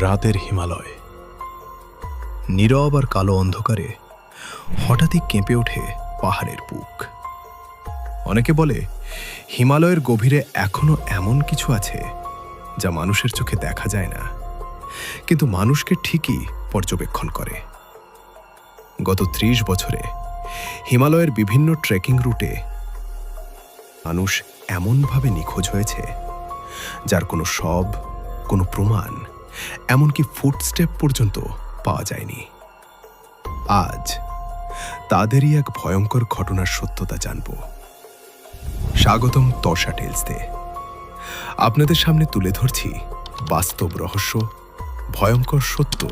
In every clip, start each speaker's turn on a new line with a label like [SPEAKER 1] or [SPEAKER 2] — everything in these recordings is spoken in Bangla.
[SPEAKER 1] রাতের হিমালয়। নীরব আর কালো অন্ধকারে হঠাৎই কেঁপে ওঠে পাহাড়ের বুক। অনেকে বলে, হিমালয়ের গভীরে এখনও এমন কিছু আছে যা মানুষের চোখে দেখা যায় না। কিন্তু মানুষকে ঠিকই পর্যবেক্ষণ করে। গত ত্রিশ বছরে হিমালয়ের বিভিন্ন ট্রেকিং রুটে মানুষ এমনভাবে নিখোঁজ হয়েছে, যার কোনো সব কোনো প্রমাণ এমনকি ফুটস্টেপ পর্যন্ত পাওয়া যায়নি। আজ তাদেরই এক ভয়ঙ্কর ঘটনার সত্যতা জানব। স্বাগতম তর্ষা টেলসতে আপনাদের সামনে তুলে ধরছি বাস্তব রহস্য, ভয়ঙ্কর সত্য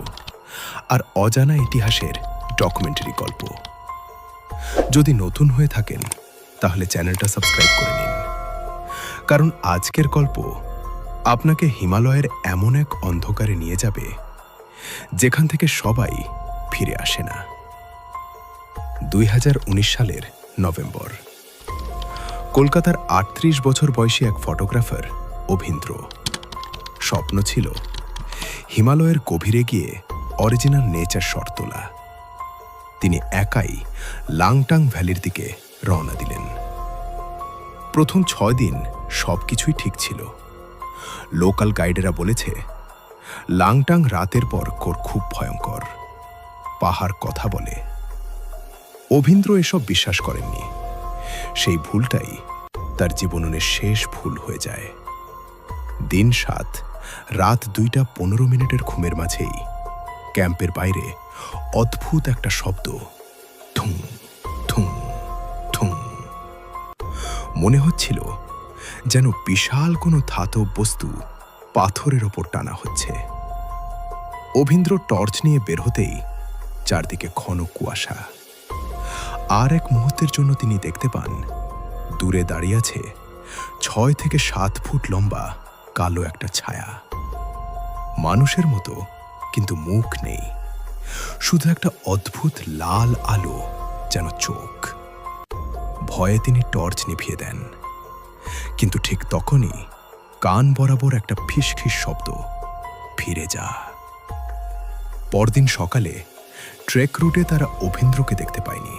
[SPEAKER 1] আর অজানা ইতিহাসের ডকুমেন্টারি গল্প। যদি নতুন হয়ে থাকেন, তাহলে চ্যানেলটা সাবস্ক্রাইব করে নিন। কারণ আজকের গল্প আপনাকে হিমালয়ের এমন এক অন্ধকারে নিয়ে যাবে, যেখান থেকে সবাই ফিরে আসে না। দুই হাজার উনিশ সালের নভেম্বর। কলকাতার আটত্রিশ বছর বয়সী এক ফটোগ্রাফার, অভিন্দ্র। স্বপ্ন ছিল হিমালয়ের গভীরে গিয়ে অরিজিনাল নেচার শট তোলা। তিনি একাই লাংটাং ভ্যালির দিকে রওনা দিলেন। প্রথম ছয় দিন সবকিছুই ঠিক ছিল। লোকাল গাইডেরা বলেছে, লাংটাং রাতের পর কোর খুব ভয়ঙ্কর। পাহাড় কথা বলে। অভিন্দ্র এসব বিশ্বাস করেননি। সেই ভুলটাই তার জীবনের শেষ ভুল হয়ে যায়। দিন সাত, রাত দুইটা পনেরো মিনিটের ঘুমের মাঝেই ক্যাম্পের বাইরে অদ্ভুত একটা শব্দ থুম থুম থুম মনে হচ্ছিল যেন বিশাল কোনো ধাতব বস্তু পাথরের ওপর টানা হচ্ছে। অভিন্দ্র টর্চ নিয়ে বের হতেই চারদিকে ঘন কুয়াশা। আর এক মুহূর্তের জন্য তিনি দেখতে পান, দূরে দাঁড়িয়ে আছে ছয় থেকে সাত ফুট লম্বা কালো একটা ছায়া। মানুষের মতো, কিন্তু মুখ নেই। শুধু একটা অদ্ভুত লাল আলো যেন চোখ। ভয়ে তিনি টর্চ নিভিয়ে দেন। কিন্তু ঠিক তখনই কান বরাবর একটা ফিসফিস শব্দ ফিরে যা। পরদিন সকালে ট্রেক রুটে তারা অভিন্দ্রকে দেখতে পায়নি।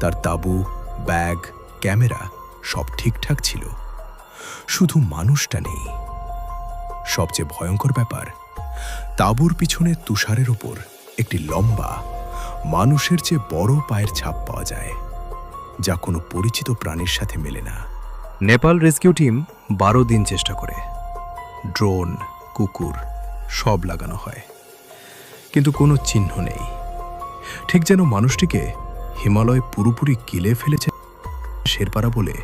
[SPEAKER 1] তার তাবু, ব্যাগ, ক্যামেরা সব ঠিকঠাক ছিল। শুধু মানুষটা নেই। সবচেয়ে ভয়ঙ্কর ব্যাপার, তাঁবুর পিছনে তুষারের ওপর একটি লম্বা, মানুষের চেয়ে বড় পায়ের ছাপ পাওয়া যায়, যা কোনো পরিচিত প্রাণীর সাথে মেলে না। নেপাল রেস্কিউ টিম বারো দিন চেষ্টা করে। ড্রোন, কুকুর, সব লাগানো হয়। কিন্তু কোনো চিহ্ন নেই। ঠিক যেন মানুষটিকে হিমালয় পুরোপুরি গিলে ফেলেছে শেরপাড়া বলে।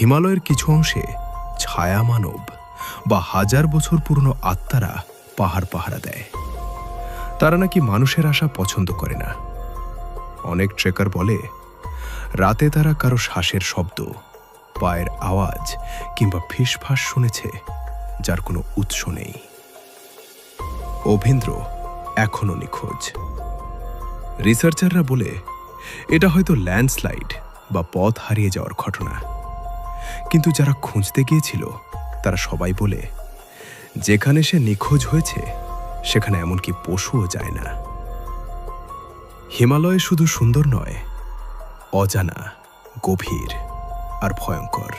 [SPEAKER 1] হিমালয়ের কিছু অংশে ছায়া মানব বা হাজার বছর পুরনো আত্মারা পাহাড় পাহারা দেয়। তারা নাকি মানুষের আশা পছন্দ করে না। অনেক ট্রেকার বলে, রাতে তারা কারও শ্বাসের শব্দ পায়ের আওয়াজ কিংবা ফিসফাস শুনেছে, যার কোনো উৎস নেই। অভীন্দ্র এখনও নিখোঁজ। রিসার্চাররা বলে, এটা হয়তো ল্যান্ডস্লাইড বা পথ হারিয়ে যাওয়ার ঘটনা। কিন্তু যারা খুঁজতে গিয়েছিল, তারা সবাই বলে, যেখানে সে নিখোঁজ হয়েছে, সেখানে এমনকি পশুও যায় না। হিমালয় শুধু সুন্দর নয়, অজানা, গভীর। আর ভয়ঙ্কর